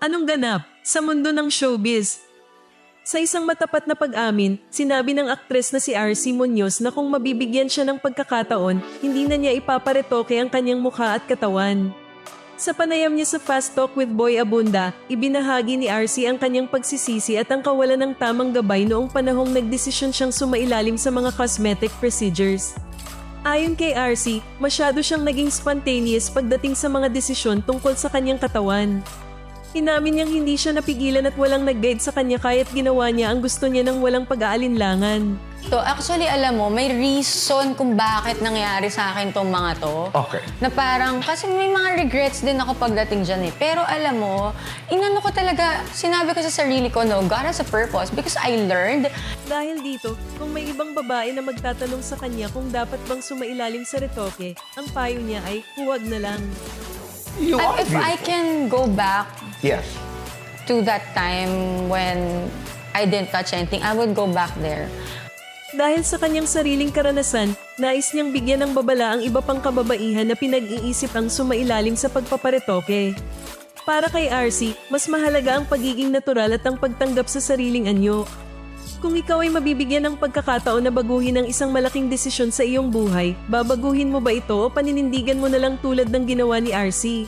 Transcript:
Anong ganap sa mundo ng showbiz? Sa isang matapat na pag-amin, sinabi ng aktres na si RC Munoz na kung mabibigyan siya ng pagkakataon, hindi na niya ipaparetoke ang kanyang mukha at katawan. Sa panayam niya sa Fast Talk with Boy Abunda, ibinahagi ni RC ang kanyang pagsisisi at ang kawalan ng tamang gabay noong panahong nagdesisyon siyang sumailalim sa mga cosmetic procedures. Ayon kay RC, masyado siyang naging spontaneous pagdating sa mga desisyon tungkol sa kanyang katawan. Inamin niyang hindi siya napigilan at walang nag-guide sa kanya kaya't ginawa niya ang gusto niya ng walang pag-aalinlangan. So, actually, alam mo, may reason kung bakit nangyari sa akin tong mga to. Okay. Na parang, kasi may mga regrets din ako pagdating dyan eh. Pero alam mo, inano ko talaga, sinabi ko sa sarili ko, no, God has a purpose because I learned Dahil dito, kung may ibang babae na magtatanong sa kanya kung dapat bang sumailalim sa retoke, ang payo niya ay huwag na lang. You I- are if I beautiful. can go back Yes. to that time when I didn't touch anything, I would go back there. Dahil sa kanyang sariling karanasan, nais niyang bigyan ng babala ang iba pang kababaihan na pinag-iisip ang sumailalim sa pagpaparetoke. Para kay RC, mas mahalaga ang pagiging natural at ang pagtanggap sa sariling anyo. Kung ikaw ay mabibigyan ng pagkakataon na baguhin ang isang malaking desisyon sa iyong buhay, babaguhin mo ba ito o paninindigan mo na lang tulad ng ginawa ni RC?